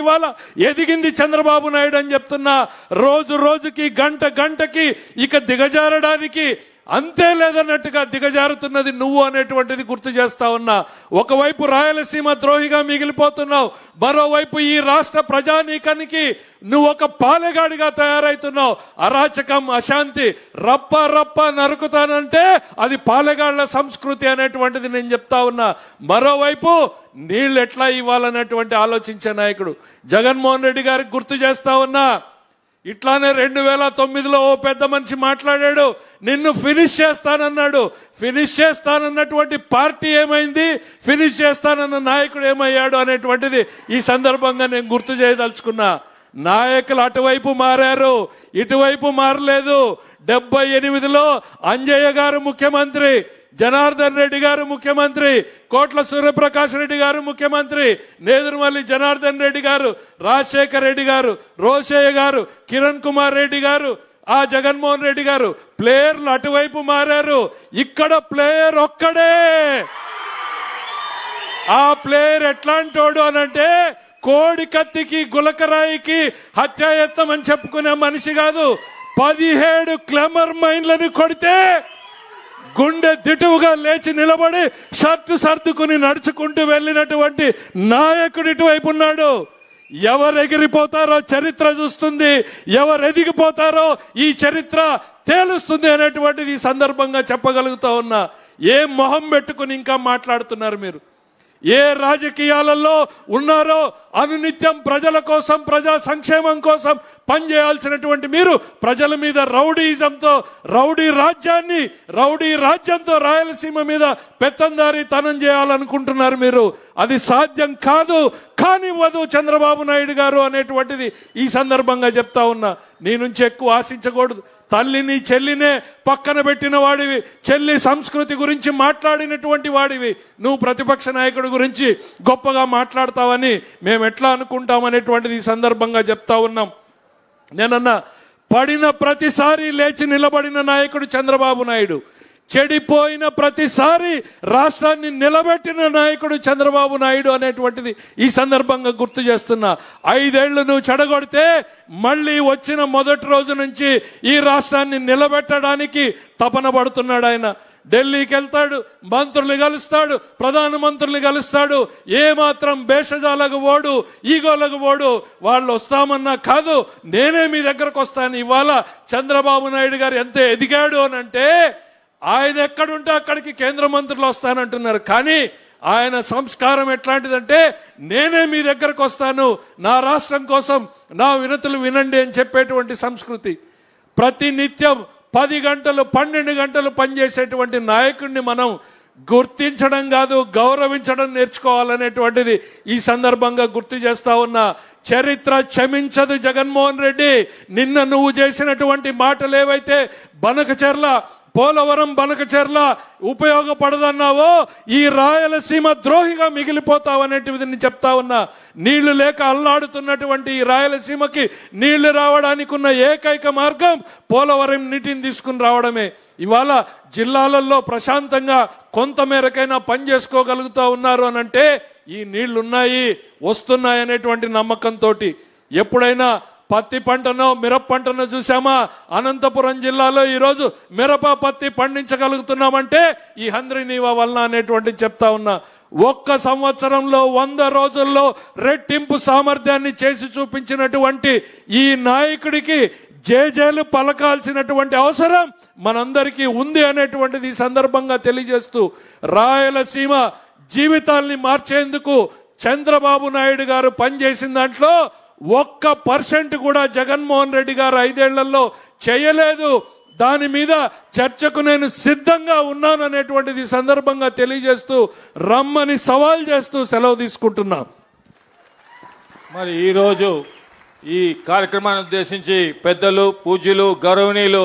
ఇవాళ ఎదిగింది చంద్రబాబు నాయుడు అని చెప్తున్నా రోజు రోజుకి గంట గంటకి ఇక దిగజారడానికి అంతే లేదన్నట్టుగా దిగజారుతున్నది నువ్వు అనేటువంటిది గుర్తు చేస్తా ఉన్నా. ఒకవైపు రాయలసీమ ద్రోహిగా మిగిలిపోతున్నావు మరోవైపు ఈ రాష్ట్ర ప్రజానీకానికి నువ్వు ఒక పాలెగాడిగా తయారైతున్నావు. అరాచకం అశాంతి రప్ప రప్ప నరుకుతానంటే అది పాలెగాళ్ళ సంస్కృతి అనేటువంటిది నేను చెప్తా ఉన్నా. మరోవైపు నీళ్ళు ఎట్లా ఇవ్వాలన్నటువంటి ఆలోచించే నాయకుడు జగన్మోహన్ రెడ్డి గారికి గుర్తు చేస్తా ఉన్నా. ఇట్లానే రెండు వేల తొమ్మిదిలో ఓ పెద్ద మనిషి మాట్లాడాడు నిన్ను ఫినిష్ చేస్తానన్నాడు. ఫినిష్ చేస్తానన్నటువంటి పార్టీ ఏమైంది? ఫినిష్ చేస్తానన్న నాయకుడు ఏమయ్యాడు? అనేటువంటిది ఈ సందర్భంగా నేను గుర్తు చేయదలుచుకున్నా. నాయకులు అటువైపు మారారు ఇటువైపు మారలేదు. డెబ్బై ఎనిమిదిలో అంజయ్య గారు ముఖ్యమంత్రి జనార్దన్ రెడ్డి గారు ముఖ్యమంత్రి కోట్ల సూర్యప్రకాష్ రెడ్డి గారు ముఖ్యమంత్రి నేదురుమల్లి జనార్దన్ రెడ్డి గారు రాజశేఖర్ రెడ్డి గారు రోషయ్య గారు కిరణ్ కుమార్ రెడ్డి గారు ఆ జగన్మోహన్ రెడ్డి గారు ప్లేయర్లు అటువైపు మారారు. ఇక్కడ ప్లేయర్ ఒక్కడే. ఆ ప్లేయర్ ఎట్లాంటోడు అనంటే కోడి కత్తికి గులకరాయికి హత్యాయత్నం అని చెప్పుకునే మనిషి కాదు. పదిహేడు క్లెమర్ మైన్లని కొడితే గుండె దిటువుగా లేచి నిలబడి షర్టు సర్దుకుని నడుచుకుంటూ వెళ్ళినటువంటి నాయకుడు ఇటువైపు ఉన్నాడు. ఎవరు ఎగిరిపోతారో చరిత్ర చూస్తుంది. ఎవరు ఎదిగిపోతారో ఈ చరిత్ర తేలుస్తుంది అనేటువంటిది ఈ సందర్భంగా చెప్పగలుగుతా ఉన్నా. ఏ మొహం పెట్టుకుని ఇంకా మాట్లాడుతున్నారు మీరు? ఏ రాజకీయాలలో ఉన్నారో అనునిత్యం ప్రజల కోసం ప్రజా సంక్షేమం కోసం పనిచేయాల్సినటువంటి మీరు ప్రజల మీద రౌడీజంతో రౌడీ రాజ్యాన్ని రౌడీ రాజ్యంతో రాయలసీమ మీద పెత్తందారి తనం చేయాలనుకుంటున్నారు మీరు. అది సాధ్యం కాదు. కానివ్వదు చంద్రబాబు నాయుడు గారు అనేటువంటిది ఈ సందర్భంగా చెప్తా ఉన్నా. నీ నుంచి ఎక్కువ ఆశించకూడదు. తల్లిని చెల్లినే పక్కన పెట్టిన వాడివి. చెల్లి సంస్కృతి గురించి మాట్లాడినటువంటి వాడివి. నువ్వు ప్రతిపక్ష నాయకుడి గురించి గొప్పగా మాట్లాడతావని మేము ఎట్లా అనుకుంటామనేటువంటిది ఈ సందర్భంగా చెప్తా ఉన్నాం. నేనన్నా పడిన ప్రతిసారి లేచి నిలబడిన నాయకుడు చంద్రబాబు నాయుడు. చెడిపోయిన ప్రతిసారి రాష్ట్రాన్ని నిలబెట్టిన నాయకుడు చంద్రబాబు నాయుడు అనేటువంటిది ఈ సందర్భంగా గుర్తు చేస్తున్నా. ఐదేళ్ళు నువ్వు చెడగొడితే మళ్ళీ వచ్చిన మొదటి రోజు నుంచి ఈ రాష్ట్రాన్ని నిలబెట్టడానికి తపన పడుతున్నాడు ఆయన. ఢిల్లీకి వెళ్తాడు మంత్రులు కలుస్తాడు ప్రధానమంత్రులు కలుస్తాడు ఏమాత్రం భేషజాలకు ఓడు ఈగోలకు ఓడు వాళ్ళు వస్తామన్నా కాదు నేనే మీ దగ్గరకు వస్తాను. ఇవాళ చంద్రబాబు నాయుడు గారు ఎంత ఎదిగాడు అని అంటే ఆయన ఎక్కడుంటే అక్కడికి కేంద్ర మంత్రులు వస్తానంటున్నారు. కానీ ఆయన సంస్కారం ఎట్లాంటిదంటే నేనే మీ దగ్గరకు వస్తాను నా రాష్ట్రం కోసం నా వినతులు వినండి అని చెప్పేటువంటి సంస్కృతి. ప్రతి నిత్యం పది గంటలు పన్నెండు గంటలు పనిచేసేటువంటి నాయకుడిని మనం గుర్తించడం కాదు గౌరవించడం నేర్చుకోవాలనేటువంటిది ఈ సందర్భంగా గుర్తు చేస్తా ఉన్నా. చరిత్ర క్షమించదు జగన్మోహన్ రెడ్డి. నిన్న నువ్వు చేసినటువంటి మాటలు ఏవైతే బనకచెర్ల పోలవరం బనకచెర్ల ఉపయోగపడదన్నావో ఈ రాయలసీమ ద్రోహిగా మిగిలిపోతావు అనేటిది నేను చెప్తా ఉన్నా. నీళ్ళు లేక అల్లాడుతున్నటువంటి ఈ రాయలసీమకి నీళ్ళు రావడానికి ఉన్న ఏకైక మార్గం పోలవరం నీటిని తీసుకుని రావడమే. ఇవాళ జిల్లాలలో ప్రశాంతంగా కొంత మేరకైనా పని చేసుకోగలుగుతా ఉన్నారు అని అంటే ఈ నీళ్ళున్నాయి వస్తున్నాయి అనేటువంటి నమ్మకంతో ఎప్పుడైనా పత్తి పంటను మిరప పంటను చూసామా అనంతపురం జిల్లాలో ఈరోజు మిరప పత్తి పండించగలుగుతున్నామంటే ఈ హంద్రి నీవా వలన అనేటువంటి చెప్తా ఉన్నా. ఒక్క సంవత్సరంలో వంద రోజుల్లో రెట్టింపు సామర్థ్యాన్ని చేసి చూపించినటువంటి ఈ నాయకుడికి జేజేలు పలకాల్సినటువంటి అవసరం మనందరికీ ఉంది అనేటువంటిది ఈ సందర్భంగా తెలియజేస్తూ రాయలసీమ జీవితాల్ని మార్చేందుకు చంద్రబాబు నాయుడు గారు పనిచేసిన దాంట్లో ఒక్క పర్సెంట్ కూడా జగన్మోహన్ రెడ్డి గారు ఐదేళ్ళలో చేయలేదు. దాని మీద చర్చకు నేను సిద్ధంగా ఉన్నాను అనేటువంటిది సందర్భంగా తెలియజేస్తూ రమ్మని సవాల్ చేస్తూ సెలవు తీసుకుంటున్నా. మరి ఈరోజు ఈ కార్యక్రమాన్ని ఉద్దేశించి పెద్దలు పూజ్యులు గౌరవనీయులు